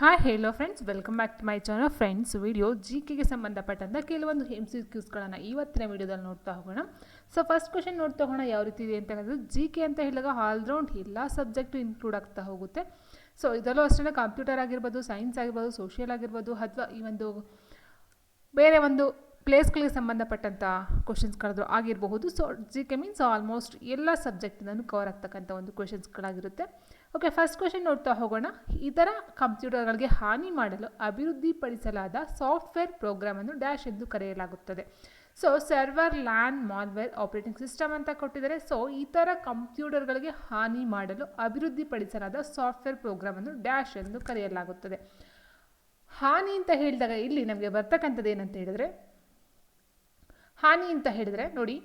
Hi hello friends welcome back to my channel friends video G ಕೆಗೆ ಸಂಬಂಧಪಟ್ಟಂಥ ಕೆಲವೊಂದು M C ಕ್ಯೂಸ್ಗಳನ್ನು ಇವತ್ತಿನ ವಿಡಿಯೋದಲ್ಲಿ ನೋಡ್ತಾ ಹೋಗೋಣ. ಸೊ ಫಸ್ಟ್ ಕ್ವಶನ್ ನೋಡ್ತಾ ಹೋಗೋಣ, ಯಾವ ರೀತಿ ಇದೆ ಅಂತ ಹೇಳಿದ್ರೆ ಜಿ ಕೆ ಅಂತ ಹೇಳಿದಾಗ ಆಲ್ರೌಂಡ್ ಎಲ್ಲ ಸಬ್ಜೆಕ್ಟು ಇನ್ಕ್ಲೂಡ್ ಆಗ್ತಾ ಹೋಗುತ್ತೆ. ಸೊ ಇದರಲ್ಲೂ ಅಷ್ಟೇ ಕಂಪ್ಯೂಟರ್ ಆಗಿರ್ಬೋದು ಸೈನ್ಸ್ ಆಗಿರ್ಬೋದು ಸೋಷಿಯಲ್ ಆಗಿರ್ಬೋದು, ಅಥವಾ ಈ ಒಂದು ಬೇರೆ ಒಂದು ಪ್ಲೇಸ್ಗಳಿಗೆ ಸಂಬಂಧಪಟ್ಟಂಥ ಕ್ವಶನ್ಸ್ಗಳಾದರೂ ಆಗಿರಬಹುದು. So G K means almost ಎಲ್ಲ ಸಬ್ಜೆಕ್ಟಿಂದನೂ ಕವರ್ ಆಗ್ತಕ್ಕಂಥ ಒಂದು ಕ್ವಶನ್ಸ್ಗಳಾಗಿರುತ್ತೆ ಓಕೆ ಫಸ್ಟ್ ಕ್ವಶನ್ ನೋಡ್ತಾ ಹೋಗೋಣ. ಇತರ ಕಂಪ್ಯೂಟರ್ಗಳಿಗೆ ಹಾನಿ ಮಾಡಲು ಅಭಿವೃದ್ಧಿಪಡಿಸಲಾದ ಸಾಫ್ಟ್ವೇರ್ ಪ್ರೋಗ್ರಾಮನ್ನು ಡ್ಯಾಶ್ ಎಂದು ಕರೆಯಲಾಗುತ್ತದೆ. So server LAN malware operating system ಅಂತ ಕೊಟ್ಟಿದ್ದಾರೆ. ಸೊ ಈ ಥರ ಕಂಪ್ಯೂಟರ್ಗಳಿಗೆ ಹಾನಿ ಮಾಡಲು ಅಭಿವೃದ್ಧಿಪಡಿಸಲಾದ ಸಾಫ್ಟ್ವೇರ್ ಪ್ರೋಗ್ರಾಮನ್ನು ಡ್ಯಾಶ್ ಎಂದು ಕರೆಯಲಾಗುತ್ತದೆ. ಹಾನಿ ಅಂತ ಹೇಳಿದಾಗ ಇಲ್ಲಿ ನಮಗೆ ಬರ್ತಕ್ಕಂಥದ್ದು ಏನಂತ ಹೇಳಿದ್ರೆ ಹಾನಿ ಅಂತ ಹೇಳಿದರೆ ನೋಡಿ,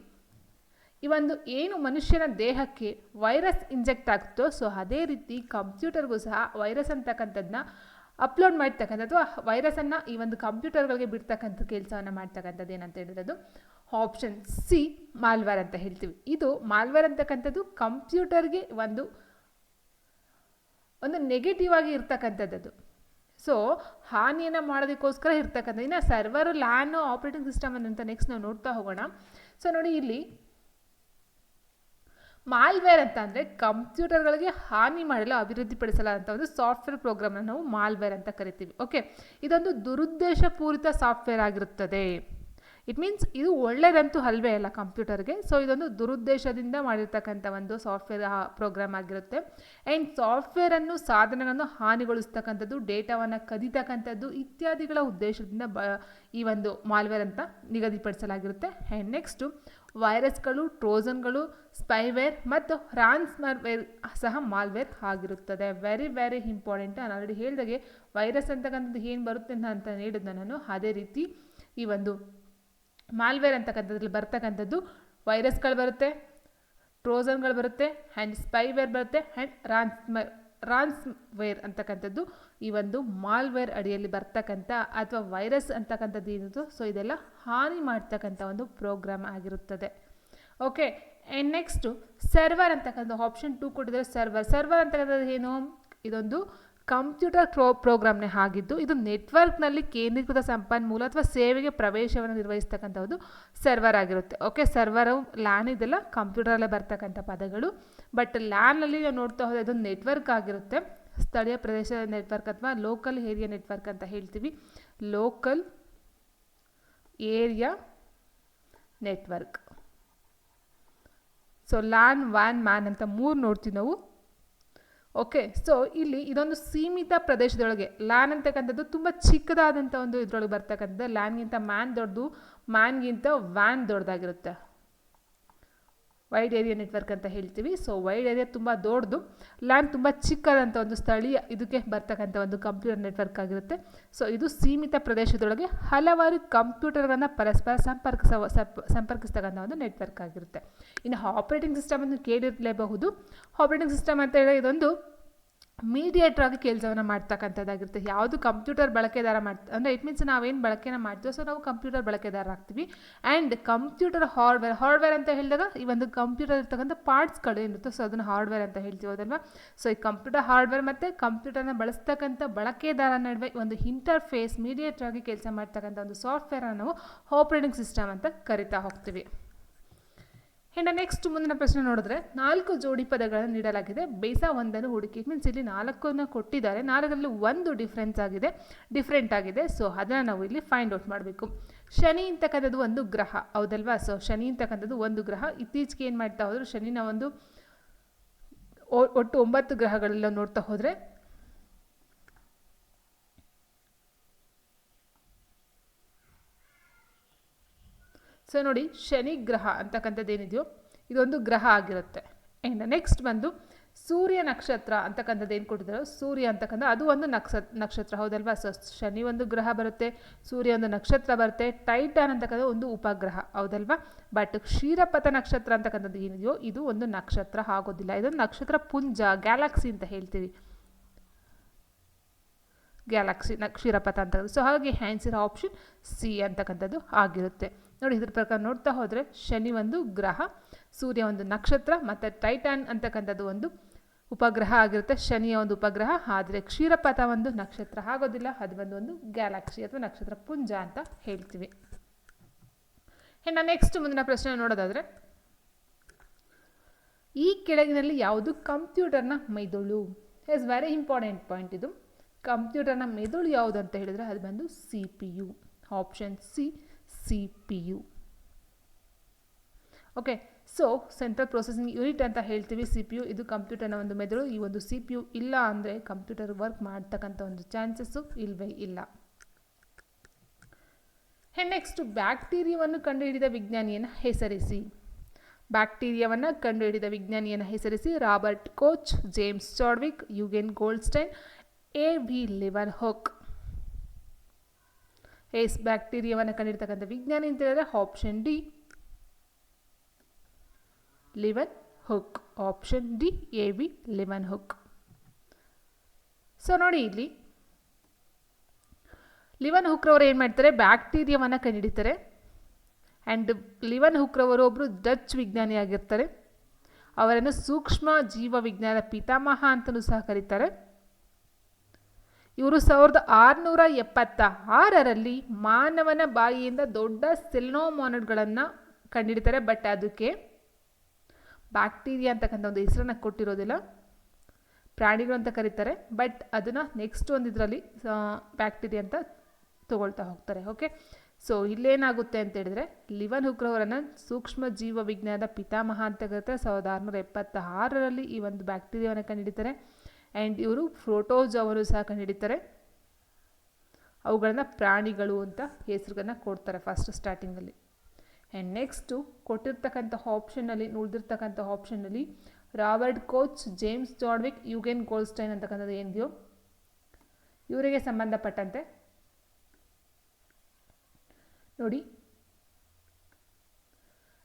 ಈ ಒಂದು ಏನು ಮನುಷ್ಯನ ದೇಹಕ್ಕೆ ವೈರಸ್ ಇಂಜೆಕ್ಟ್ ಆಗುತ್ತೋ ಸೊ ಅದೇ ರೀತಿ ಕಂಪ್ಯೂಟರ್ಗೂ ಸಹ ವೈರಸ್ ಅಂತಕ್ಕಂಥದ್ದನ್ನ ಅಪ್ಲೋಡ್ ಮಾಡ್ತಕ್ಕಂಥದ್ದು ವೈರಸನ್ನು ಈ ಒಂದು ಕಂಪ್ಯೂಟರ್ಗಳಿಗೆ ಬಿಡ್ತಕ್ಕಂಥ ಕೆಲಸವನ್ನು ಮಾಡ್ತಕ್ಕಂಥದ್ದು ಏನಂತ ಹೇಳಿರೋದು ಆಪ್ಷನ್ ಸಿ ಮಾಲ್ವೇರ್ ಅಂತ ಹೇಳ್ತೀವಿ. ಇದು ಮಾಲ್ವೇರ್ ಅಂತಕ್ಕಂಥದ್ದು ಕಂಪ್ಯೂಟರ್ಗೆ ಒಂದು ಒಂದು ನೆಗೆಟಿವ್ ಆಗಿ ಇರ್ತಕ್ಕಂಥದ್ದು ಸೊ ಹಾನಿಯನ್ನು ಮಾಡೋದಕ್ಕೋಸ್ಕರ ಇರ್ತಕ್ಕಂಥ, ಇನ್ನು ಸರ್ವರ್ ಲ್ಯಾನ್ ಆಪರೇಟಿಂಗ್ ಸಿಸ್ಟಮ್ ಅಂತ ನೆಕ್ಸ್ಟ್ ನಾವು ನೋಡ್ತಾ ಹೋಗೋಣ. ಸೊ ನೋಡಿ ಇಲ್ಲಿ ಮಾಲ್ವೇರ್ ಅಂತ ಅಂದರೆ ಕಂಪ್ಯೂಟರ್ಗಳಿಗೆ ಹಾನಿ ಮಾಡಲು ಅಭಿವೃದ್ಧಿಪಡಿಸಲಾದಂಥ ಒಂದು ಸಾಫ್ಟ್ವೇರ್ ಪ್ರೋಗ್ರಾಮ್ನ ನಾವು ಮಾಲ್ವೇರ್ ಅಂತ ಕರಿತೀವಿ. ಓಕೆ ಇದೊಂದು ದುರುದ್ದೇಶಪೂರಿತ ಸಾಫ್ಟ್ವೇರ್ ಆಗಿರುತ್ತದೆ. ಇಟ್ ಮೀನ್ಸ್ ಇದು ಒಳ್ಳೆಯದಂತೂ ಅಲ್ವೇ ಅಲ್ಲ ಕಂಪ್ಯೂಟರ್ಗೆ. ಸೊ ಇದೊಂದು ದುರುದ್ದೇಶದಿಂದ ಮಾಡಿರ್ತಕ್ಕಂಥ ಒಂದು ಸಾಫ್ಟ್ವೇರ್ ಪ್ರೋಗ್ರಾಮ್ ಆಗಿರುತ್ತೆ. ಆ್ಯಂಡ್ ಸಾಫ್ಟ್ವೇರನ್ನು ಸಾಧನಗಳನ್ನು ಹಾನಿಗೊಳಿಸ್ತಕ್ಕಂಥದ್ದು, ಡೇಟಾವನ್ನು ಕದಿತಕ್ಕಂಥದ್ದು ಇತ್ಯಾದಿಗಳ ಉದ್ದೇಶದಿಂದ ಬ, ಈ ಒಂದು ಮಾಲ್ವೇರ್ ಅಂತ ನಿಗದಿಪಡಿಸಲಾಗಿರುತ್ತೆ. ಆ್ಯಂಡ್ ನೆಕ್ಸ್ಟು ವೈರಸ್ಗಳು, ಟ್ರೋಜನ್ಗಳು, ಸ್ಪೈವೇರ್ ಮತ್ತು ರಾನ್ಸ್ಮರ್ವೇರ್ ಸಹ ಮಾಲ್ವೇರ್ ಆಗಿರುತ್ತದೆ. ವೆರಿ ವೆರಿ ಇಂಪಾರ್ಟೆಂಟ್ ನಾನು ಆಲ್ರೆಡಿ ಹೇಳಿದಾಗೆ ವೈರಸ್ ಅಂತಕ್ಕಂಥದ್ದು ಏನು ಬರುತ್ತೆ ಅಂತ ಹೇಳಿದ್ನ ನಾನು. ಅದೇ ರೀತಿ ಈ ಒಂದು ಮಾಲ್ವೇರ್ ಅಂತಕ್ಕಂಥದ್ರಲ್ಲಿ ಬರ್ತಕ್ಕಂಥದ್ದು ವೈರಸ್ಗಳು ಬರುತ್ತೆ ಟ್ರೋಸನ್ಗಳು ಬರುತ್ತೆ ಆ್ಯಂಡ್ ಸ್ಪೈವೇರ್ ಬರುತ್ತೆ ಆ್ಯಂಡ್ ರಾನ್ಸ್ಮರ್ ರಾನ್ಸ್ವೇರ್ ಅಂತಕ್ಕಂಥದ್ದು ಈ ಒಂದು ಮಾಲ್ವೇರ್ ಅಡಿಯಲ್ಲಿ ಬರ್ತಕ್ಕಂಥ ಅಥವಾ ವೈರಸ್ ಅಂತಕ್ಕಂಥದ್ದು ಏನಿದು ಸೊ ಇದೆಲ್ಲ ಹಾನಿ ಮಾಡ್ತಕ್ಕಂಥ ಒಂದು ಪ್ರೋಗ್ರಾಮ್ ಆಗಿರುತ್ತದೆ. ಓಕೆ ಆ್ಯಂಡ್ ನೆಕ್ಸ್ಟು ಸರ್ವರ್ ಅಂತಕ್ಕಂಥ ಆಪ್ಷನ್ ಟೂ ಕೊಟ್ಟಿದ್ರೆ ಸರ್ವರ್ ಸರ್ವರ್ ಅಂತಕ್ಕಂಥದ್ದು ಏನು? ಇದೊಂದು ಕಂಪ್ಯೂಟರ್ ಪ್ರೋ, ಪ್ರೋಗ್ರಾಮ್ನೇ ಆಗಿದ್ದು, ಇದು ನೆಟ್ವರ್ಕ್ನಲ್ಲಿ ಕೇಂದ್ರೀಕೃತ ಸಂಪನ್ಮೂಲ ಅಥವಾ ಸೇವೆಗೆ ಪ್ರವೇಶವನ್ನು ನಿರ್ವಹಿಸ್ತಕ್ಕಂಥ ಒಂದು ಸರ್ವರ್ ಆಗಿರುತ್ತೆ. ಓಕೆ, ಸರ್ವರು ಲ್ಯಾನ್ ಇದೆಲ್ಲ ಕಂಪ್ಯೂಟರಲ್ಲೇ ಬರ್ತಕ್ಕಂಥ ಪದಗಳು. ಬಟ್ ಲ್ಯಾನಲ್ಲಿ ನಾವು ನೋಡ್ತಾ ಹೋದರೆ ಅದು ನೆಟ್ವರ್ಕ್ ಆಗಿರುತ್ತೆ. ಸ್ಥಳೀಯ ಪ್ರದೇಶದ ನೆಟ್ವರ್ಕ್ ಅಥವಾ ಲೋಕಲ್ ಏರಿಯಾ ನೆಟ್ವರ್ಕ್ ಅಂತ ಹೇಳ್ತೀವಿ. Local area network. So LAN van MAN ಅಂತ ಮೂರು ನೋಡ್ತೀವಿ ನಾವು. ಓಕೆ ಸೊ ಇಲ್ಲಿ ಇದೊಂದು ಸೀಮಿತ ಪ್ರದೇಶದೊಳಗೆ ಲ್ಯಾನ್ ಅಂತಕ್ಕಂಥದ್ದು ತುಂಬ ಚಿಕ್ಕದಾದಂಥ ಒಂದು ಇದರೊಳಗೆ ಬರ್ತಕ್ಕಂಥದ್ದು. ಲ್ಯಾನ್ಗಿಂತ ಮ್ಯಾನ್ ದೊಡ್ಡದು ಮ್ಯಾನ್ಗಿಂತ ವ್ಯಾನ್ ದೊಡ್ಡದಾಗಿರುತ್ತೆ. ವೈಡ್ ಏರಿಯಾ ನೆಟ್ವರ್ಕ್ ಅಂತ ಹೇಳ್ತೀವಿ. ಸೊ ವೈಡ್ ಏರಿಯಾ ತುಂಬ ದೊಡ್ಡದು. ಲ್ಯಾಂಡ್ ತುಂಬ ಚಿಕ್ಕದಂಥ ಒಂದು ಸ್ಥಳೀಯ ಇದಕ್ಕೆ ಬರ್ತಕ್ಕಂಥ ಒಂದು ಕಂಪ್ಯೂಟರ್ ನೆಟ್ವರ್ಕ್ ಆಗಿರುತ್ತೆ. ಸೊ ಇದು ಸೀಮಿತ ಪ್ರದೇಶದೊಳಗೆ ಹಲವಾರು ಕಂಪ್ಯೂಟರ್ಗಳನ್ನು ಪರಸ್ಪರ ಸಂಪರ್ಕಿಸ ಸಂಪರ್ಕಿಸ್ತಕ್ಕಂಥ ಒಂದು ನೆಟ್ವರ್ಕ್ ಆಗಿರುತ್ತೆ. ಇನ್ನು ಆಪರೇಟಿಂಗ್ ಸಿಸ್ಟಮ್ ಅನ್ನು ಕೇಳಿರಲೇಬಹುದು. ಆಪರೇಟಿಂಗ್ ಸಿಸ್ಟಮ್ ಅಂತ ಹೇಳಿದ್ರೆ ಇದೊಂದು ಮೀಡಿಯೇಟರ್ ಆಗಿ ಕೆಲಸವನ್ನು ಮಾಡ್ತಕ್ಕಂಥದ್ದಾಗಿರುತ್ತೆ. ಯಾವುದು ಕಂಪ್ಯೂಟರ್ ಬಳಕೆದಾರ ಮಾಡ್ತ ಅಂದರೆ ಇಟ್ ಮೀನ್ಸ್ ನಾವೇನು ಬಳಕೆನ ಮಾಡ್ತೀವೋ ಸೊ ನಾವು ಕಂಪ್ಯೂಟರ್ ಬಳಕೆದಾರ ಆಗ್ತೀವಿ. ಆ್ಯಂಡ್ ಕಂಪ್ಯೂಟರ್ ಹಾರ್ಡ್ವೇರ್ ಹಾರ್ಡ್ವೇರ್ ಅಂತ ಹೇಳಿದಾಗ ಈ ಒಂದು ಕಂಪ್ಯೂಟರ್ ಇರ್ತಕ್ಕಂಥ ಪಾರ್ಟ್ಸ್ಗಳು ಏನಿರುತ್ತೆ ಸೊ ಅದನ್ನು ಹಾರ್ಡ್ವೇರ್ ಅಂತ ಹೇಳ್ತೀವಿ ಅದಲ್ವಾ ಸೊ ಈ ಕಂಪ್ಯೂಟರ್ ಹಾರ್ಡ್ವೇರ್ ಮತ್ತು ಕಂಪ್ಯೂಟರ್ನ ಬಳಸ್ತಕ್ಕಂಥ ಬಳಕೆದಾರ ನಡುವೆ ಒಂದು ಇಂಟರ್ಫೇಸ್ ಮೀಡಿಯೇಟರ್ ಆಗಿ ಕೆಲಸ ಮಾಡ್ತಕ್ಕಂಥ ಒಂದು ಸಾಫ್ಟ್ವೇರನ್ನು ನಾವು ಆಪ್ರೇಟಿಂಗ್ ಸಿಸ್ಟಮ್ ಅಂತ ಕರಿತಾ ಹೋಗ್ತೀವಿ. ಇನ್ನು ನೆಕ್ಸ್ಟ್ ಮುಂದಿನ ಪ್ರಶ್ನೆ ನೋಡಿದ್ರೆ, ನಾಲ್ಕು ಜೋಡಿ ಪದಗಳನ್ನು ನೀಡಲಾಗಿದೆ. ಬೇಸ ಒಂದನ್ನು ಹುಡುಕಿ ಮೀನ್ಸ್ ಇಲ್ಲಿ ನಾಲ್ಕನ್ನು ಕೊಟ್ಟಿದ್ದಾರೆ. ನಾಲ್ಕರಲ್ಲಿ ಒಂದು ಡಿಫ್ರೆನ್ಸ್ ಆಗಿದೆ ಡಿಫ್ರೆಂಟ್ ಆಗಿದೆ. ಸೊ ಅದನ್ನು ನಾವು ಇಲ್ಲಿ ಫೈಂಡ್ ಔಟ್ ಮಾಡಬೇಕು. ಶನಿ ಅಂತಕ್ಕಂಥದ್ದು ಒಂದು ಗ್ರಹ, ಹೌದಲ್ವಾ? ಸೊ ಶನಿ ಅಂತಕ್ಕಂಥದ್ದು ಒಂದು ಗ್ರಹ. ಇತ್ತೀಚೆಗೆ ಏನು ಮಾಡ್ತಾ ಹೋದ್ರು, ಶನಿನ ಒಂದು ಒಟ್ಟು ಒಂಬತ್ತು ಗ್ರಹಗಳೆಲ್ಲ ನೋಡ್ತಾ ಹೋದರೆ ಸೊ ನೋಡಿ, ಶನಿ ಗ್ರಹ ಅಂತಕ್ಕಂಥದ್ದು ಏನಿದೆಯೋ ಇದೊಂದು ಗ್ರಹ ಆಗಿರುತ್ತೆ. ಆ್ಯಂಡ್ ನೆಕ್ಸ್ಟ್ ಬಂದು, ಸೂರ್ಯ ನಕ್ಷತ್ರ ಅಂತಕ್ಕಂಥದ್ದು ಏನು ಕೊಟ್ಟಿದ್ರು ಸೂರ್ಯ ಅಂತಕ್ಕಂಥ, ಅದು ಒಂದು ನಕ್ಷ, ನಕ್ಷತ್ರ, ಹೌದಲ್ವಾ? ಸೊ ಶನಿ ಒಂದು ಗ್ರಹ ಬರುತ್ತೆ, ಸೂರ್ಯ ಒಂದು ನಕ್ಷತ್ರ ಬರುತ್ತೆ, ಟೈಟಾನ್ ಅಂತಕ್ಕಂಥ ಒಂದು ಉಪಗ್ರಹ, ಹೌದಲ್ವಾ? ಬಟ್ ಕ್ಷೀರಪಥ ನಕ್ಷತ್ರ ಅಂತಕ್ಕಂಥದ್ದು ಏನಿದೆಯೋ, ಇದು ಒಂದು ನಕ್ಷತ್ರ ಆಗೋದಿಲ್ಲ. ಇದೊಂದು ನಕ್ಷತ್ರ ಪುಂಜ, ಗ್ಯಾಲಕ್ಸಿ ಅಂತ ಹೇಳ್ತೀವಿ. ಗ್ಯಾಲಕ್ಸಿ ಕ್ಷೀರಪಥ ಅಂತಕ್ಕಂಥದ್ದು. ಸೊ ಹಾಗಾಗಿ, ಆನ್ಸರ್ ಆಪ್ಷನ್ ಸಿ ಅಂತಕ್ಕಂಥದ್ದು ಆಗಿರುತ್ತೆ. ನೋಡಿ ಇದ್ರ ಪ್ರಕಾರ ನೋಡ್ತಾ ಹೋದರೆ ಶನಿ ಒಂದು ಗ್ರಹ, ಸೂರ್ಯ ಒಂದು ನಕ್ಷತ್ರ, ಮತ್ತು ಟೈಟಾನ್ ಅಂತಕ್ಕಂಥದ್ದು ಒಂದು ಉಪಗ್ರಹ ಆಗಿರುತ್ತೆ. ಶನಿಯ ಒಂದು ಉಪಗ್ರಹ, ಆದರೆ ಕ್ಷೀರಪಥ ಒಂದು ನಕ್ಷತ್ರ. ಆಗೋದಿಲ್ಲ, ಅದು ಬಂದು ಒಂದು ಗ್ಯಾಲಕ್ಸಿ ಅಥವಾ ನಕ್ಷತ್ರ ಪುಂಜ ಅಂತ ಹೇಳ್ತೀವಿ. ಇನ್ನು ನೆಕ್ಸ್ಟ್ ಮುಂದಿನ ಪ್ರಶ್ನೆ ನೋಡೋದಾದರೆ, ಈ ಕೆಳಗಿನಲ್ಲಿ ಯಾವುದು ಕಂಪ್ಯೂಟರ್ನ ಮೆದುಳು? ಇಸ್ ವೆರಿ ಇಂಪಾರ್ಟೆಂಟ್ ಪಾಯಿಂಟ್ ಇದು. ಕಂಪ್ಯೂಟರ್ನ ಮೆದುಳು ಯಾವುದು ಅಂತ ಹೇಳಿದರೆ ಅದು ಬಂದು C P U option C C P U. Okay so central processing unit ಅಂತ ಹೇಳ್ತೀವಿ ಸಿ ಪಿ ಯು. ಇದು ಕಂಪ್ಯೂಟರ್ನ ಒಂದು ಮೆದುಳು. ಈ ಒಂದು ಸಿ ಪಿ ಯು ಇಲ್ಲ ಅಂದರೆ ಕಂಪ್ಯೂಟರ್ ವರ್ಕ್ ಮಾಡ್ತಕ್ಕಂಥ ಒಂದು ಚಾನ್ಸಸ್ಸು ಇಲ್ಲವೇ ಇಲ್ಲ. ನೆಕ್ಸ್ಟ್ ಬ್ಯಾಕ್ಟೀರಿಯಾವನ್ನು ಕಂಡುಹಿಡಿದ ವಿಜ್ಞಾನಿಯನ್ನು ಹೆಸರಿಸಿ. ಬ್ಯಾಕ್ಟೀರಿಯಾವನ್ನು ಕಂಡುಹಿಡಿದ ವಿಜ್ಞಾನಿಯನ್ನು ಹೆಸರಿಸಿ Robert Koch, James Chadwick, Eugene Goldstein, A V Leeuwenhoek yes ಬ್ಯಾಕ್ಟೀರಿಯಾವನ್ನು ಕಂಡಿರ್ತಕ್ಕಂಥ ವಿಜ್ಞಾನಿ ಅಂತ ಹೇಳಿದ್ರೆ option D Leeuwenhoek option D A V Leeuwenhoek so ನೋಡಿ ಇಲ್ಲಿ. ಲಿವನ್ ಹುಕ್ರವರು ಏನು ಮಾಡ್ತಾರೆ? ಬ್ಯಾಕ್ಟೀರಿಯಾವನ್ನು ಕಂಡುಹಿಡಿತಾರೆ ಆ್ಯಂಡ್ ಲಿವನ್ ಹುಕ್ರವರು ಒಬ್ಬರು ಡಚ್ ವಿಜ್ಞಾನಿಯಾಗಿರ್ತಾರೆ. ಅವರನ್ನು ಸೂಕ್ಷ್ಮ ಜೀವ ವಿಜ್ಞಾನ ಪಿತಾಮಹ ಅಂತಲೂ ಸಹ ಕರೀತಾರೆ. ಇವರು ಸಾವಿರದ ಆರುನೂರ ಎಪ್ಪತ್ತ ಆರರಲ್ಲಿ ಮಾನವನ ಬಾಯಿಯಿಂದ ದೊಡ್ಡ ಸೆಲ್ನೋಮೋನಡ್ಗಳನ್ನು ಕಂಡಿಡ್ತಾರೆ. ಬಟ್ ಅದಕ್ಕೆ ಬ್ಯಾಕ್ಟೀರಿಯಾ ಅಂತಕ್ಕಂಥ ಒಂದು ಹೆಸರನ್ನು ಕೊಟ್ಟಿರೋದಿಲ್ಲ. ಪ್ರಾಣಿಗಳು ಅಂತ ಕರೀತಾರೆ. ಬಟ್ ಅದನ್ನು ನೆಕ್ಸ್ಟ್ ಒಂದು ಇದರಲ್ಲಿ ಬ್ಯಾಕ್ಟೀರಿಯಾ ಅಂತ ತಗೊಳ್ತಾ ಹೋಗ್ತಾರೆ. ಓಕೆ? ಸೊ, ಇಲ್ಲೇನಾಗುತ್ತೆ ಅಂತ ಹೇಳಿದ್ರೆ, ಲಿವನ್ ಹುಕ್ರವರನ್ನು ಸೂಕ್ಷ್ಮ ಜೀವ ವಿಜ್ಞಾನದ ಪಿತಾಮಹ ಅಂತ ಕರೀತಾರೆ. ಸಾವಿರದ ಆರುನೂರ ಎಪ್ಪತ್ತ ಆರರಲ್ಲಿ ಈ ಒಂದು ಬ್ಯಾಕ್ಟೀರಿಯಾವನ್ನು ಕಂಡುಹಿಡಿತಾರೆ ಆ್ಯಂಡ್ ಇವರು ಫ್ರೋಟೋಜವನ್ನು ಸಹ ಕಂಡುಹಿಡಿತಾರೆ. ಅವುಗಳನ್ನು ಪ್ರಾಣಿಗಳು ಅಂತ ಹೆಸರುಗಳನ್ನ ಕೊಡ್ತಾರೆ ಫಸ್ಟ್ ಸ್ಟಾರ್ಟಿಂಗಲ್ಲಿ ಆ್ಯಂಡ್ ನೆಕ್ಸ್ಟು ಕೊಟ್ಟಿರ್ತಕ್ಕಂಥ ಆಪ್ಷನ್ನಲ್ಲಿ ಉಳಿದಿರ್ತಕ್ಕಂಥ ಆಪ್ಷನ್ನಲ್ಲಿ Robert Koch, James Chadwick, Eugene Goldstein ಅಂತಕ್ಕಂಥದ್ದು ಏನಿದೆಯೋ ಇವರಿಗೆ ಸಂಬಂಧಪಟ್ಟಂತೆ. ನೋಡಿ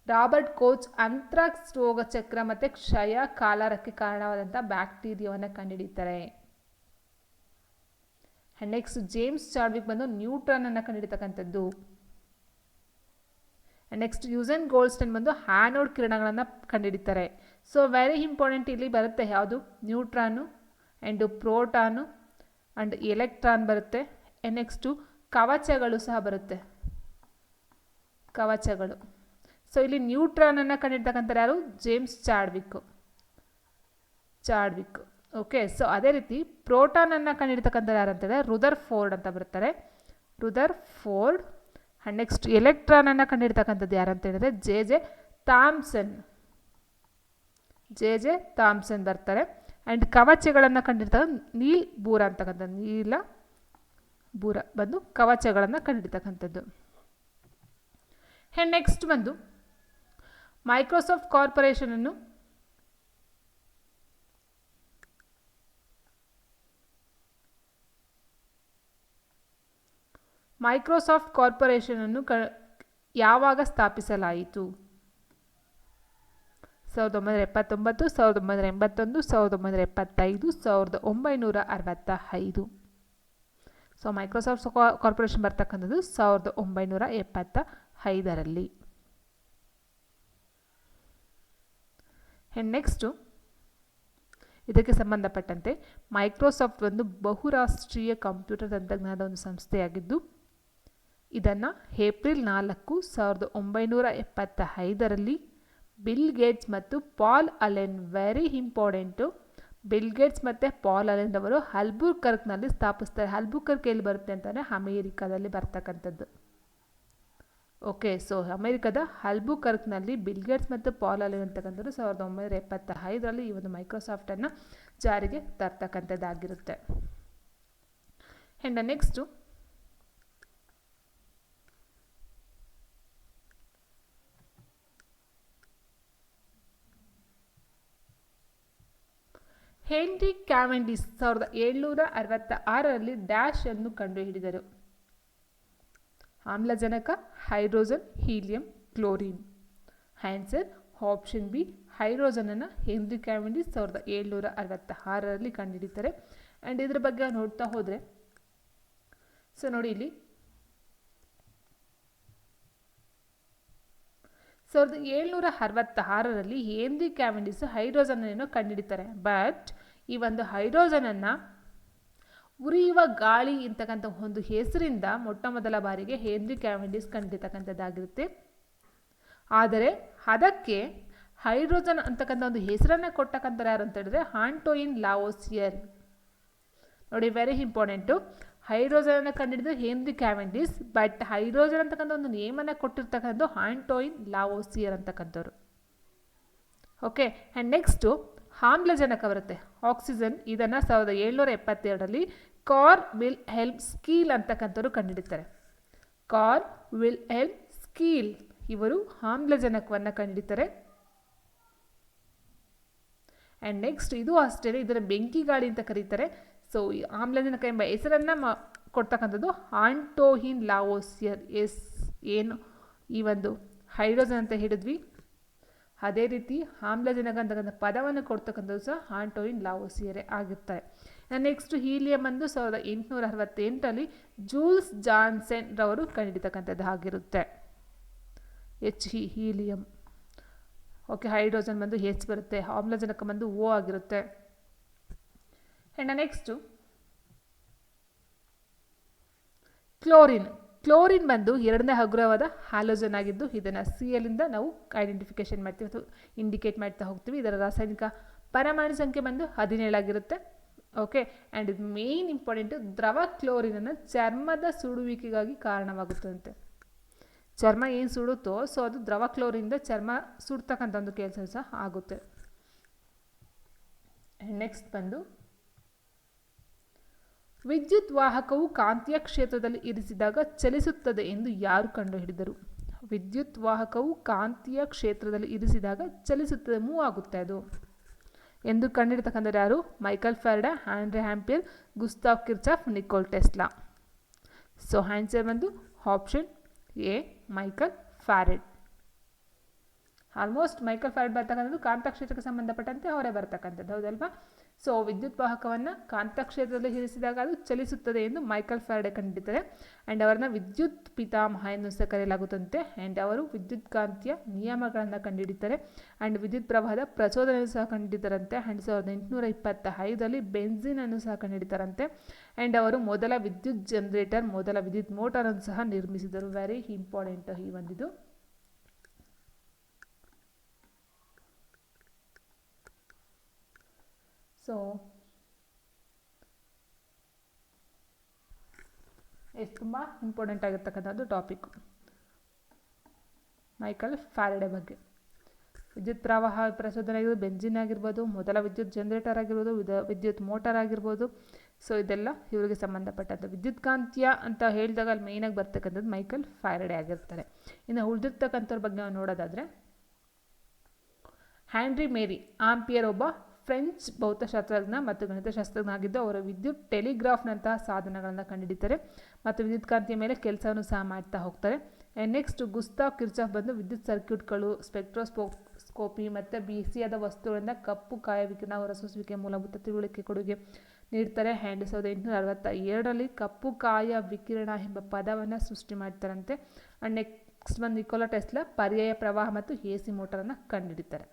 ರಾಬರ್ಟ್ ಕೋಚ್ ಅಂತ್ರಾಕ್ಸ್ ರೋಗ ಚಕ್ರ ಮತ್ತು ಕ್ಷಯ ಕಾಲರಕ್ಕೆ ಕಾರಣವಾದಂಥ ಬ್ಯಾಕ್ಟೀರಿಯಾವನ್ನು ಕಂಡುಹಿಡಿತಾರೆ ನೆಕ್ಸ್ಟ್ ಜೇಮ್ಸ್ ಚಾರ್ವಿಕ್ ಬಂದು ನ್ಯೂಟ್ರಾನನ್ನು ಕಂಡುಹಿಡಿತಕ್ಕಂಥದ್ದು ನೆಕ್ಸ್ಟ್ ಯೂಸನ್ ಗೋಲ್ಸ್ಟನ್ ಬಂದು ಹ್ಯಾನೋಡ್ ಕಿರಣಗಳನ್ನು ಕಂಡುಹಿಡಿತಾರೆ ಸೊ ವೆರಿ ಇಂಪಾರ್ಟೆಂಟ್ ಇಲ್ಲಿ ಬರುತ್ತೆ ಯಾವುದು? Neutron and proton and electron ಬರುತ್ತೆ. ನೆಕ್ಸ್ಟು ಕವಚಗಳು ಸಹ ಬರುತ್ತೆ. ಕವಚಗಳು. ಸೊ ಇಲ್ಲಿ ನ್ಯೂಟ್ರಾನನ್ನು ಕಂಡಿಡ್ತಕ್ಕಂಥ ಯಾರು? James Chadwick Chadwick okay so ಅದೇ ರೀತಿ ಪ್ರೋಟಾನನ್ನು ಕಂಡಿಡ್ತಕ್ಕಂಥ ಯಾರು ಅಂತಂದರೆ ರುದರ್ ಫೋರ್ಡ್ ಅಂತ ಬರ್ತಾರೆ ರುದರ್ ಫೋರ್ಡ್ ಆ್ಯಂಡ್ ನೆಕ್ಸ್ಟ್ ಎಲೆಕ್ಟ್ರಾನನ್ನು ಕಂಡಿಡ್ತಕ್ಕಂಥದ್ದು ಯಾರು ಅಂತ ಹೇಳಿದ್ರೆ J J Thomson J J Thomson ಬರ್ತಾರೆ. ಆ್ಯಂಡ್ ಕವಚಗಳನ್ನು ಕಂಡಿರ್ತಕ್ಕಂಥ ನೀಲ್ ಬೂರ ಅಂತಕ್ಕಂಥದ್ದು. ನೀಲ ಬೂರ ಬಂದು ಕವಚಗಳನ್ನು ಕಂಡಿಡ್ತಕ್ಕಂಥದ್ದು ಆ್ಯಂಡ್ ನೆಕ್ಸ್ಟ್ ಬಂದು ಮೈಕ್ರೋಸಾಫ್ಟ್ ಕಾರ್ಪೊರೇಷನನ್ನು ಮೈಕ್ರೋಸಾಫ್ಟ್ ಕಾರ್ಪೊರೇಷನನ್ನು ಕ ಯಾವಾಗ ಸ್ಥಾಪಿಸಲಾಯಿತು? ಸಾವಿರದ ಒಂಬೈನೂರ ಎಪ್ಪತ್ತೊಂಬತ್ತು, ಸಾವಿರದ ಒಂಬೈನೂರ ಎಂಬತ್ತೊಂದು, ಸಾವಿರದ ಒಂಬೈನೂರ ಎಪ್ಪತ್ತೈದು, ಸಾವಿರದ ಒಂಬೈನೂರ ಅರವತ್ತ ಐದು ಸೊ ಮೈಕ್ರೋಸಾಫ್ಟ್ ಕಾರ್ಪೊರೇಷನ್ ಬರ್ತಕ್ಕಂಥದ್ದು ಸಾವಿರದ ಒಂಬೈನೂರ ಎಪ್ಪತ್ತ ಐದರಲ್ಲಿ ಆ್ಯಂಡ್ ನೆಕ್ಸ್ಟು ಇದಕ್ಕೆ ಸಂಬಂಧಪಟ್ಟಂತೆ ಮೈಕ್ರೋಸಾಫ್ಟ್ ಒಂದು ಬಹುರಾಷ್ಟ್ರೀಯ ಕಂಪ್ಯೂಟರ್ ತಂತ್ರಜ್ಞಾನದ ಒಂದು ಸಂಸ್ಥೆಯಾಗಿದ್ದು, ಇದನ್ನು ಏಪ್ರಿಲ್ ನಾಲ್ಕು ಸಾವಿರದ ಒಂಬೈನೂರ ಎಪ್ಪತ್ತ ಐದರಲ್ಲಿ ಬಿಲ್ ಗೇಟ್ಸ್ ಮತ್ತು Paul Allen very important Bill Gates ಮತ್ತು ಪಾಲ್ ಅಲೆನ್ ಅವರು ಹಲ್ಬುರ್ಕರ್ಕ್ನಲ್ಲಿ ಸ್ಥಾಪಿಸ್ತಾರೆ. ಹಲ್ಬುರ್ಕರ್ಕ್ ಎಲ್ಲಿ ಬರುತ್ತೆ ಅಂತಲೇ ಅಮೇರಿಕಾದಲ್ಲಿ ಬರ್ತಕ್ಕಂಥದ್ದು. ಓಕೆ ಸೊ ಅಮೆರಿಕದ ಹಲ್ಬುಕರ್ಕ್ನಲ್ಲಿ ಬಿಲ್ಗೇಟ್ಸ್ ಮತ್ತು ಪಾಲ್ ಅಲ್ಲಿ ಅಂತಕ್ಕಂಥದ್ದು ಸಾವಿರದ ಒಂಬೈನೂರ ಎಪ್ಪತ್ತ ಐದರಲ್ಲಿ ಈ ಒಂದು ಮೈಕ್ರೋಸಾಫ್ಟನ್ನು ಜಾರಿಗೆ ತರ್ತಕ್ಕಂಥದ್ದಾಗಿರುತ್ತೆ. ಹೆಂಡ ನೆಕ್ಸ್ಟು ಹೆನ್ರಿ ಕ್ಯಾವೆಂಡಿಸ್ ಸಾವಿರದ ಏಳ್ನೂರ ಅರವತ್ತ ಆರರಲ್ಲಿ ಡ್ಯಾಶ್ ಅನ್ನು ಕಂಡುಹಿಡಿದರು. ಆಮ್ಲಜನಕ, hydrogen, helium, chlorine. Answer, option B, ಹೈಡ್ರೋಜನನ್ನು Henry Cavendish ಸಾವಿರದ ಏಳ್ನೂರ ಅರವತ್ತ ಆರರಲ್ಲಿ ಕಂಡುಹಿಡಿತಾರೆ. ಆ್ಯಂಡ್ ಇದ್ರ ಬಗ್ಗೆ ನೋಡ್ತಾ ಹೋದರೆ ಸೊ ನೋಡಿ ಇಲ್ಲಿ, ಸಾವಿರದ ಏಳ್ನೂರ ಅರವತ್ತ ಆರರಲ್ಲಿ ಹೆನ್ರಿ ಕ್ಯಾವೆಂಡಿಸ್ ಹೈಡ್ರೋಜನ್ ಏನೋ ಕಂಡುಹಿಡಿತಾರೆ. ಬಟ್ ಈ ಒಂದು ಹೈಡ್ರೋಜನನ್ನು ಉರಿಯುವ ಗಾಳಿ ಇರ್ತಕ್ಕಂಥ ಒಂದು ಹೆಸರಿಂದ ಮೊಟ್ಟ ಮೊದಲ ಬಾರಿಗೆ ಹೆನ್ರಿ ಕ್ಯಾವೆಂಡಿಸ್ ಕಂಡಿರ್ತಕ್ಕಂಥದ್ದಾಗಿರುತ್ತೆ. ಆದರೆ ಅದಕ್ಕೆ ಹೈಡ್ರೋಜನ್ ಅಂತಕ್ಕಂಥ ಒಂದು ಹೆಸರನ್ನು ಕೊಟ್ಟಕ್ಕಂಥ ಯಾರು ಅಂತ ಹೇಳಿದ್ರೆ ಹಾಂಟೋಯಿನ್ ಲಾವೋಸಿಯರ್. ನೋಡಿ ವೆರಿ ಇಂಪಾರ್ಟೆಂಟು ಹೈಡ್ರೋಜನನ್ನು ಕಂಡುಹಿಡಿದು ಹೆನ್ರಿ ಕ್ಯಾವೆಂಡಿಸ್ ಬಟ್ ಹೈಡ್ರೋಜನ್ ಅಂತಕ್ಕಂಥ ಒಂದು ನೇಮನ್ನು ಕೊಟ್ಟಿರ್ತಕ್ಕಂಥ ಹಾಂಟೋಯಿನ್ ಲಾವೋಸಿಯರ್ ಅಂತಕ್ಕಂಥವ್ರು. ಓಕೆ ಆ್ಯಂಡ್ ನೆಕ್ಸ್ಟು ಆಮ್ಲಜನಕ ಬರುತ್ತೆ. ಆಕ್ಸಿಜನ್, ಇದನ್ನು ಸಾವಿರದ ಏಳ್ನೂರ ಎಪ್ಪತ್ತೆರಡರಲ್ಲಿ ಕಾರ್ ವಿಲ್ ಹೆಲ್ಪ್ ಸ್ಕೀಲ್ ಅಂತಕ್ಕಂಥವ್ರು ಕಂಡುಹಿಡಿತಾರೆ ಕಾರ್ ವಿಲ್ ಹೆಲ್ಪ್ ಸ್ಕೀಲ್ ಇವರು ಆಮ್ಲಜನಕವನ್ನು ಕಂಡುಹಿಡಿತಾರೆ ಆ್ಯಂಡ್ ನೆಕ್ಸ್ಟ್ ಇದು ಅಷ್ಟೇ ಇದರ ಬೆಂಕಿ ಗಾಳಿ ಅಂತ ಕರೀತಾರೆ. ಸೊ ಈ ಆಮ್ಲಜನಕ ಎಂಬ ಹೆಸರನ್ನು ಮ, ಕೊಡ್ತಕ್ಕಂಥದ್ದು ಆಂಟೋಹಿನ್ ಲಾವೋಸಿಯರ್. ಎಸ್, ಏನು, ಈ ಒಂದು ಹೈಡ್ರೋಜನ್ ಅಂತ ಹೇಳಿದ್ವಿ. ಅದೇ ರೀತಿ ಆಮ್ಲಜನಕ ಅಂತಕ್ಕಂಥ ಪದವನ್ನು ಕೊಡ್ತಕ್ಕಂಥದ್ದು ಸಹ ಆಂಟೋಯಿನ್ ಲಾವೋಸಿಯರೇ ಆಗಿರ್ತಾರೆ. ನೆಕ್ಸ್ಟ್ ಹೀಲಿಯಂ ಅಂದು ಸಾವಿರದ ಎಂಟುನೂರ ಅರವತ್ತೆಂಟರಲ್ಲಿ ಜೂಲ್ಸ್ ಜಾನ್ಸೆನ್ ರವರು ಕಂಡಿಡಿತಕ್ಕಂಥದ್ದು ಆಗಿರುತ್ತೆ ಎಚ್ ಹಿ ಹೀಲಿಯಂ. ಓಕೆ, ಹೈಡ್ರೋಜನ್ ಬಂದು ಹೆಚ್ ಬರುತ್ತೆ, ಆಮ್ಲಜನಕ ಬಂದು ಓ ಆಗಿರುತ್ತೆ. And next chlorine. ಕ್ಲೋರಿನ್ ಬಂದು ಎರಡನೇ ಹಗುರವಾದ ಹ್ಯಾಲೋಜನ್ ಆಗಿದ್ದು ಇದನ್ನು ಸಿ ಎಲ್ಲಿಂದ ನಾವು ಐಡೆಂಟಿಫಿಕೇಶನ್ ಮಾಡ್ತೀವಿ ಅಥವಾ ಇಂಡಿಕೇಟ್ ಮಾಡ್ತಾ ಹೋಗ್ತೀವಿ. ಇದರ ರಾಸಾಯನಿಕ ಪರಮಾಣು ಸಂಖ್ಯೆ ಬಂದು ಹದಿನೇಳಾಗಿರುತ್ತೆ. ಓಕೆ ಆ್ಯಂಡ್ ಇದು ಮೇನ್ ಇಂಪಾರ್ಟೆಂಟು ದ್ರವ ಕ್ಲೋರಿನನ್ನು ಚರ್ಮದ ಸುಡುವಿಕೆಗಾಗಿ ಕಾರಣವಾಗುತ್ತಂತೆ. ಚರ್ಮ ಏನು ಸುಡುತ್ತೋ ಸೊ ಅದು ದ್ರವ ಕ್ಲೋರಿಂದ ಚರ್ಮ ಸುಡ್ತಕ್ಕಂಥ ಒಂದು ಕೆಲಸ ಸಹ ಆಗುತ್ತೆ. ನೆಕ್ಸ್ಟ್ ಬಂದು, ವಿದ್ಯುತ್ ವಾಹಕವು ಕಾಂತೀಯ ಕ್ಷೇತ್ರದಲ್ಲಿ ಇರಿಸಿದಾಗ ಚಲಿಸುತ್ತದೆ ಎಂದು ಯಾರು ಕಂಡುಹಿಡಿದರು? ವಿದ್ಯುತ್ ವಾಹಕವು ಕಾಂತೀಯ ಕ್ಷೇತ್ರದಲ್ಲಿ ಇರಿಸಿದಾಗ ಚಲಿಸುತ್ತದೆ, ಮೂವ್ ಆಗುತ್ತೆ ಅದು. ಎಂದು ಕಂಡುಹಿಡಿತಕ್ಕಂಥದ್ದು ಯಾರು? Michael Faraday André Ampère Gustav Kirchhoff, Nikola Tesla. So answer ಬಂದು option A Michael Faraday. Almost Michael Faraday ಬರ್ತಕ್ಕಂಥದ್ದು ಕಾಂತಕ್ಷೇತ್ರಕ್ಕೆ ಸಂಬಂಧಪಟ್ಟಂತೆ ಅವರೇ ಬರ್ತಕ್ಕಂಥದ್ದು, ಹೌದಲ್ವಾ? ಸೊ ವಿದ್ಯುತ್ ವಾಹಕವನ್ನು ಕಾಂತಕ್ಷೇತ್ರದಲ್ಲಿ ಇರಿಸಿದಾಗ ಅದು ಚಲಿಸುತ್ತದೆ ಎಂದು ಮೈಕಲ್ ಫ್ಯಾರಡೆ ಕಂಡಿದ್ದಾರೆ. ಆ್ಯಂಡ್ ಅವರನ್ನ ವಿದ್ಯುತ್ ಪಿತಾಮಹ ಎಂದು ಸಹ ಕರೆಯಲಾಗುತ್ತಂತೆ. ಆ್ಯಂಡ್ ಅವರು ವಿದ್ಯುತ್ ಕಾಂತಿಯ ನಿಯಮಗಳನ್ನು ಕಂಡುಹಿಡಿತಾರೆ ಆ್ಯಂಡ್ ವಿದ್ಯುತ್ ಪ್ರವಾಹದ ಪ್ರಚೋದನೆಯನ್ನು ಸಹ ಕಂಡಿದ್ದಾರಂತೆ. ಆ್ಯಂಡ್ ಸಾವಿರದ ಎಂಟುನೂರ ಇಪ್ಪತ್ತ ಐದರಲ್ಲಿ ಬೆನ್ಸಿನನ್ನು ಸಹ ಕಂಡುಹಿಡಿತಾರಂತೆ ಆ್ಯಂಡ್ ಅವರು ಮೊದಲ ವಿದ್ಯುತ್ ಜನರೇಟರ್ ಮೊದಲ ವಿದ್ಯುತ್ ಮೋಟಾರನ್ನು ಸಹ ನಿರ್ಮಿಸಿದರು. ವೆರಿ ಇಂಪಾರ್ಟೆಂಟ್ ಈ ಒಂದಿದು. ಸೊ ಇದು ತುಂಬ ಇಂಪಾರ್ಟೆಂಟ್ ಆಗಿರ್ತಕ್ಕಂಥದ್ದು ಟಾಪಿಕ್ ಮೈಕಲ್ ಫ್ಯಾರಡೆ ಬಗ್ಗೆ. ವಿದ್ಯುತ್ ಪ್ರವಾಹ ಪ್ರಚೋದನೆ ಆಗಿರ್ಬೋದು ಬೆಂಜಿನ್ ಆಗಿರ್ಬೋದು, ಮೊದಲ ವಿದ್ಯುತ್ ಜನರೇಟರ್ ಆಗಿರ್ಬೋದು, ವಿದ, ವಿದ್ಯುತ್ ಮೋಟರ್ ಆಗಿರ್ಬೋದು. ಸೊ ಇದೆಲ್ಲ ಇವರಿಗೆ ಸಂಬಂಧಪಟ್ಟಂಥ ವಿದ್ಯುತ್ ಕಾಂತೀಯ ಅಂತ ಹೇಳಿದಾಗ ಅಲ್ಲಿ ಮೇಯ್ನಾಗಿ ಬರ್ತಕ್ಕಂಥದ್ದು ಮೈಕಲ್ ಫ್ಯಾರಡೆ ಆಗಿರ್ತಾರೆ. ಇನ್ನು ಉಳಿದಿರ್ತಕ್ಕಂಥವ್ರ ಬಗ್ಗೆ ನಾವು ನೋಡೋದಾದರೆ ಹ್ಯಾಂಡ್ರಿ ಮೇರಿ ಆಂಪಿಯರ್ ಒಬ್ಬ ಫ್ರೆಂಚ್ ಭೌತಶಾಸ್ತ್ರಜ್ಞ ಮತ್ತು ಗಣಿತಶಾಸ್ತ್ರಜ್ಞ ಆಗಿದ್ದು ಅವರು ವಿದ್ಯುತ್ ಟೆಲಿಗ್ರಾಫ್ನಂತಹ ಸಾಧನಗಳನ್ನು ಕಂಡುಹಿಡಿತಾರೆ ಮತ್ತು ವಿದ್ಯುತ್ ಕಾಂತಿಯ ಮೇಲೆ ಕೆಲಸವನ್ನು ಸಹ ಮಾಡ್ತಾ ಹೋಗ್ತಾರೆ. ನೆಕ್ಸ್ಟ್ ಗುಸ್ತಾ ಕಿರ್ಚಾಫ್ ಬಂದು ವಿದ್ಯುತ್ ಸರ್ಕ್ಯೂಟ್ಗಳು ಸ್ಪೆಕ್ಟ್ರೋಸ್ಪೋ ಸ್ಕೋಪಿ ಮತ್ತು ಬಿಸಿಯಾದ ವಸ್ತುಗಳಿಂದ ಕಪ್ಪು ಕಾಯ ವಿಕಿರಣ ಹೊರಸೂಸುವಿಕೆ ಮೂಲಭೂತ ತಿಳುವಳಿಕೆ ಕೊಡುಗೆ ನೀಡ್ತಾರೆ. ಆ್ಯಂಡ್ ಸಾವಿರದ ಎಂಟುನೂರ ಅರವತ್ತ ಎರಡರಲ್ಲಿ ಕಪ್ಪು ಕಾಯ ವಿಕಿರಣ ಎಂಬ ಪದವನ್ನು ಸೃಷ್ಟಿ ಮಾಡ್ತಾರಂತೆ. ಆ್ಯಂಡ್ ನೆಕ್ಸ್ಟ್ ಬಂದು ನಿಕೋಲಾ ಟೆಸ್ಲಾ ಪರ್ಯಾಯ ಪ್ರವಾಹ ಮತ್ತು ಎ ಸಿ ಮೋಟರನ್ನು ಕಂಡುಹಿಡಿತಾರೆ.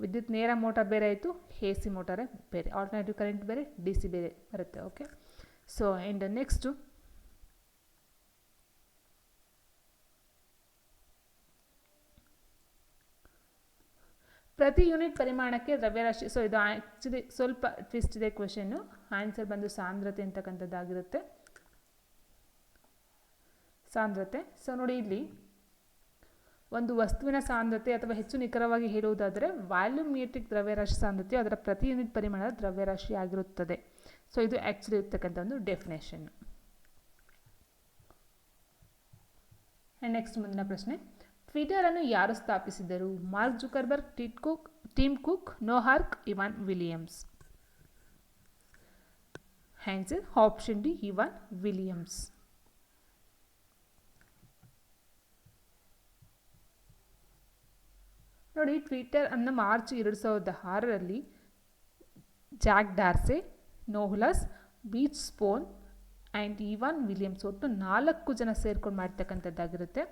ವಿದ್ಯುತ್ ನೇರ ಮೋಟಾರ್ ಬೇರೆ ಆಯಿತು ಎ ಸಿ ಮೋಟಾರೇ ಬೇರೆ ಆಲ್ಟರ್ನೇಟಿವ್ ಕರೆಂಟ್ ಬೇರೆ ಡಿ ಸಿ ಬೇರೆ ಬರುತ್ತೆ ಓಕೆ ಸೊ ಆ್ಯಂಡ್ ನೆಕ್ಸ್ಟು ಪ್ರತಿ ಯೂನಿಟ್ ಪರಿಮಾಣಕ್ಕೆ ದ್ರವ್ಯರಾಶಿ ಸೊ ಇದು ಆ್ಯಕ್ಚುಲಿ ಸ್ವಲ್ಪ ಟ್ವಿಸ್ಟ್ ಇದೆ ಕ್ವೆಶನ್ನು ಆನ್ಸರ್ ಬಂದು ಸಾಂದ್ರತೆ ಅಂತಕ್ಕಂಥದ್ದಾಗಿರುತ್ತೆ. ಸಾಂದ್ರತೆ. ಸೊ ನೋಡಿ ಇಲ್ಲಿ ಒಂದು ವಸ್ತುವಿನ ಸಾಂದ್ರತೆ ಅಥವಾ ಹೆಚ್ಚು ನಿಖರವಾಗಿ ಹೇಳುವುದಾದರೆ ವಾಲ್ಯೂಮೆಟ್ರಿಕ್ ದ್ರವ್ಯರಾಶಿ ಸಾಂದ್ರತೆಯು ಅದರ ಪ್ರತಿ ಯೂನಿಟ್ ಪರಿಮಾಣದ ದ್ರವ್ಯರಾಶಿ ಆಗಿರುತ್ತದೆ. ಸೊ ಇದು ಆ್ಯಕ್ಚುಲಿ ಇರ್ತಕ್ಕಂಥ ಒಂದು ಡೆಫಿನೇಷನ್ ನೆಕ್ಸ್ಟ್ ಮುಂದಿನ ಪ್ರಶ್ನೆ. ಟ್ವಿಟರನ್ನು ಯಾರು ಸ್ಥಾಪಿಸಿದರು? Mark Zuckerberg Tim Cook Tim Cook ನೋಹಾರ್ಕ್ Evan Williams answer option D Evan Williams ನೋಡಿ ಟ್ವಿಟರ್ ಅನ್ನು ಮಾರ್ಚ್ ಎರಡು ಸಾವಿರದ ಆರರಲ್ಲಿ Jack Dorsey ನೋಹ್ಲಸ್ beach ಸ್ಪೋನ್ and Evan Williams ಒಟ್ಟು ನಾಲ್ಕು ಜನ ಸೇರ್ಕೊಂಡು ಮಾಡ್ತಕ್ಕಂಥದ್ದಾಗಿರುತ್ತೆ.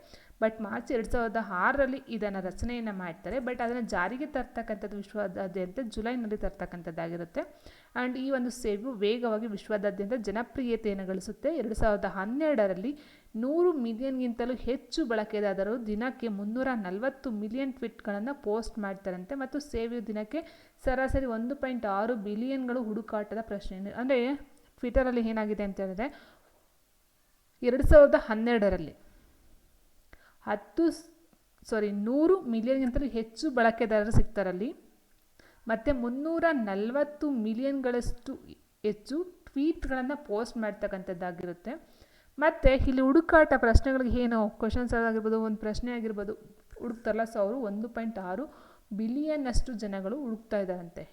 ಬಟ್ ಮಾರ್ಚ್ ಎರಡು ಸಾವಿರದ ಆರರಲ್ಲಿ ಇದನ್ನು ರಚನೆಯನ್ನು ಮಾಡ್ತಾರೆ. ಬಟ್ ಅದನ್ನು ಜಾರಿಗೆ ತರ್ತಕ್ಕಂಥದ್ದು ವಿಶ್ವದಾದ್ಯಂತ ಜುಲೈನಲ್ಲಿ ತರ್ತಕ್ಕಂಥದ್ದಾಗಿರುತ್ತೆ. ಆ್ಯಂಡ್ ಈ ಒಂದು ಸೇವೆಯು ವೇಗವಾಗಿ ವಿಶ್ವದಾದ್ಯಂತ ಜನಪ್ರಿಯತೆಯನ್ನು ಗಳಿಸುತ್ತೆ. ಎರಡು ಸಾವಿರದ ಹನ್ನೆರಡರಲ್ಲಿ ನೂರು ಮಿಲಿಯನ್ಗಿಂತಲೂ ಹೆಚ್ಚು ಬಳಕೆದಾರರು ದಿನಕ್ಕೆ ಮುನ್ನೂರ ನಲವತ್ತು ಮಿಲಿಯನ್ ಟ್ವಿಟ್ಗಳನ್ನು ಪೋಸ್ಟ್ ಮಾಡ್ತಾರಂತೆ. ಮತ್ತು ಸೇವೆಯು ದಿನಕ್ಕೆ ಸರಾಸರಿ ಒಂದು ಪಾಯಿಂಟ್ ಆರು ಬಿಲಿಯನ್ಗಳು ಹುಡುಕಾಟದ ಪ್ರಶ್ನೆ. ಅಂದರೆ ಟ್ವಿಟರಲ್ಲಿ ಏನಾಗಿದೆ ಅಂತ ಹೇಳಿದ್ರೆ, ಎರಡು ಸಾವಿರದ ಹನ್ನೆರಡರಲ್ಲಿ ಹತ್ತು ಸಾರಿ ನೂರು ಮಿಲಿಯನ್ಗಿಂತಲೂ ಹೆಚ್ಚು ಬಳಕೆದಾರರು ಸಿಗ್ತಾರಲ್ಲಿ ಮತ್ತು ಮುನ್ನೂರ ನಲವತ್ತು ಮಿಲಿಯನ್ಗಳಷ್ಟು ಹೆಚ್ಚು ಟ್ವೀಟ್ಗಳನ್ನು ಪೋಸ್ಟ್ ಮಾಡ್ತಕ್ಕಂಥದ್ದಾಗಿರುತ್ತೆ. ಮತ್ತು ಇಲ್ಲಿ ಹುಡುಕಾಟ ಪ್ರಶ್ನೆಗಳಿಗೆ ಏನು ಕ್ವಶನ್ಸ್ ಆಗಿರ್ಬೋದು, ಒಂದು ಪ್ರಶ್ನೆ ಆಗಿರ್ಬೋದು ಹುಡುಕ್ತಾರಲ್ಲ ಸೊ ಅವರು ಒಂದು ಪಾಯಿಂಟ್ ಆರು ಬಿಲಿಯನ್ನಷ್ಟು ಜನಗಳು ಹುಡುಕ್ತಾ ಇದ್ದಾರಂತೆ.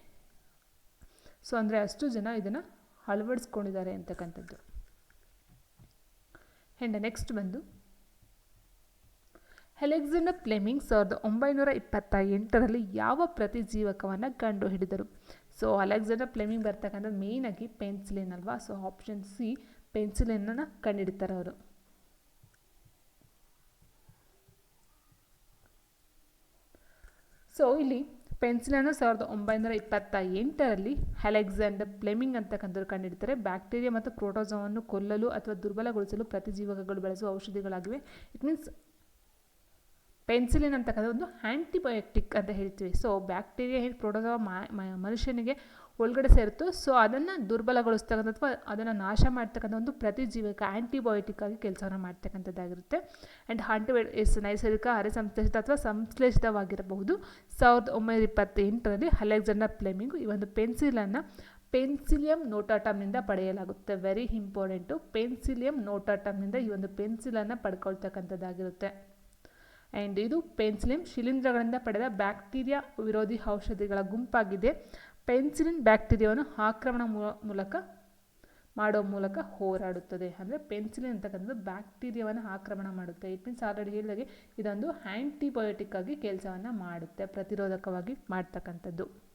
ಸೊ ಅಂದರೆ ಅಷ್ಟು ಜನ ಇದನ್ನು ಅಳವಡಿಸ್ಕೊಂಡಿದ್ದಾರೆ ಅಂತಕ್ಕಂಥದ್ದು. ಹೆಂಡ ನೆಕ್ಸ್ಟ್ ಬಂದು ಅಲೆಕ್ಸಾಂಡರ್ ಫ್ಲೆಮಿಂಗ್ ಸಾವಿರದ ಒಂಬೈನೂರ ಇಪ್ಪತ್ತ ಎಂಟರಲ್ಲಿ ಯಾವ ಪ್ರತಿಜೀವಕವನ್ನು ಕಂಡು ಹಿಡಿದರು? ಸೊ ಅಲೆಕ್ಸಾಂಡರ್ ಫ್ಲೆಮಿಂಗ್ ಬರ್ತಕ್ಕಂಥದ್ದು ಮೇಯ್ನಾಗಿ ಪೆನ್ಸಿಲಿನ್ ಅಲ್ವಾ ಸೊ ಆಪ್ಷನ್ ಸಿ ಪೆನ್ಸಿಲಿನನ್ನು ಕಂಡುಹಿಡಿತಾರೆ ಅವರು. ಸೊ ಇಲ್ಲಿ ಪೆನ್ಸಿಲನ್ನು ಸಾವಿರದ ಒಂಬೈನೂರ ಇಪ್ಪತ್ತ ಎಂಟರಲ್ಲಿ ಅಲೆಕ್ಸಾಂಡರ್ ಫ್ಲೆಮಿಂಗ್ ಅಂತಕ್ಕಂಥದ್ದು ಕಂಡಿಡ್ತಾರೆ. ಬ್ಯಾಕ್ಟೀರಿಯಾ ಮತ್ತು ಪ್ರೋಟೋಸೋವನ್ನು ಕೊಲ್ಲಲು ಅಥವಾ ದುರ್ಬಲಗೊಳಿಸಲು ಪ್ರತಿಜೀವಕಗಳು ಬಳಸುವ ಔಷಧಿಗಳಾಗಿವೆ. ಇಟ್ ಮೀನ್ಸ್ ಪೆನ್ಸಿಲಿನ್ ಅಂತಕ್ಕಂಥ ಒಂದು ಆ್ಯಂಟಿಬಯೋಟಿಕ್ ಅಂತ ಹೇಳ್ತೀವಿ. ಸೊ ಬ್ಯಾಕ್ಟೀರಿಯಾ ಹೇಗೆ ಪ್ರೋಟೋಸೋವ ಮನುಷ್ಯನಿಗೆ ಒಳಗಡೆ ಸೇರುತ್ತೆ ಸೊ ಅದನ್ನು ದುರ್ಬಲಗೊಳಿಸ್ತಕ್ಕಂಥ ಅಥವಾ ಅದನ್ನು ನಾಶ ಮಾಡ್ತಕ್ಕಂಥ ಒಂದು ಪ್ರತಿಜೀವಕ ಆ್ಯಂಟಿಬಯೋಟಿಕ್ ಆಗಿ ಕೆಲಸವನ್ನು ಮಾಡ್ತಕ್ಕಂಥದ್ದಾಗಿರುತ್ತೆ. ಆ್ಯಂಡ್ ಆಂಟಿಬಯೋಟಿಕ್ಸ್ ನೈಸರ್ಗಿಕ ಅರೆ ಸಂಶ್ಲೇಷಿತ ಅಥವಾ ಸಂಶ್ಲೇಷಿತವಾಗಿರಬಹುದು. ಸಾವಿರದ ಒಂಬೈನೂರ ಇಪ್ಪತ್ತೆಂಟರಲ್ಲಿ ಅಲೆಕ್ಸಾಂಡರ್ ಫ್ಲೇಮಿಂಗ್ ಈ ಒಂದು ಪೆನ್ಸಿಲನ್ನು ಪೆನ್ಸಿಲಿಯಂ ನೋಟಾಟಮ್ನಿಂದ ಪಡೆಯಲಾಗುತ್ತೆ. ವೆರಿ ಇಂಪಾರ್ಟೆಂಟು ಪೆನ್ಸಿಲಿಯಂ ನೋಟಾಟಮ್ನಿಂದ ಈ ಒಂದು ಪೆನ್ಸಿಲನ್ನು ಪಡ್ಕೊಳ್ತಕ್ಕಂಥದ್ದಾಗಿರುತ್ತೆ. ಆ್ಯಂಡ್ ಇದು ಪೆನ್ಸಿಲಿಯಂ ಶಿಲೀಂಧ್ರಗಳಿಂದ ಪಡೆದ ಬ್ಯಾಕ್ಟೀರಿಯಾ ವಿರೋಧಿ ಔಷಧಿಗಳ ಗುಂಪಾಗಿದೆ. ಪೆನ್ಸಿಲಿನ್ ಬ್ಯಾಕ್ಟೀರಿಯಾವನ್ನು ಆಕ್ರಮಣ ಮೂಲಕ ಮಾಡೋ ಮೂಲಕ ಹೋರಾಡುತ್ತದೆ. ಅಂದರೆ ಪೆನ್ಸಿಲಿನ್ ಅಂತಕ್ಕಂಥದ್ದು ಬ್ಯಾಕ್ಟೀರಿಯಾವನ್ನು ಆಕ್ರಮಣ ಮಾಡುತ್ತೆ. ಇಟ್ ಮೀನ್ಸ್ ಆಲ್ರೆಡಿ ಹೇಳಿದಾಗೆ ಇದೊಂದು ಆ್ಯಂಟಿಬಯೋಟಿಕ್ ಆಗಿ ಕೆಲಸವನ್ನು ಮಾಡುತ್ತೆ, ಪ್ರತಿರೋಧಕವಾಗಿ ಮಾಡ್ತಕ್ಕಂಥದ್ದು.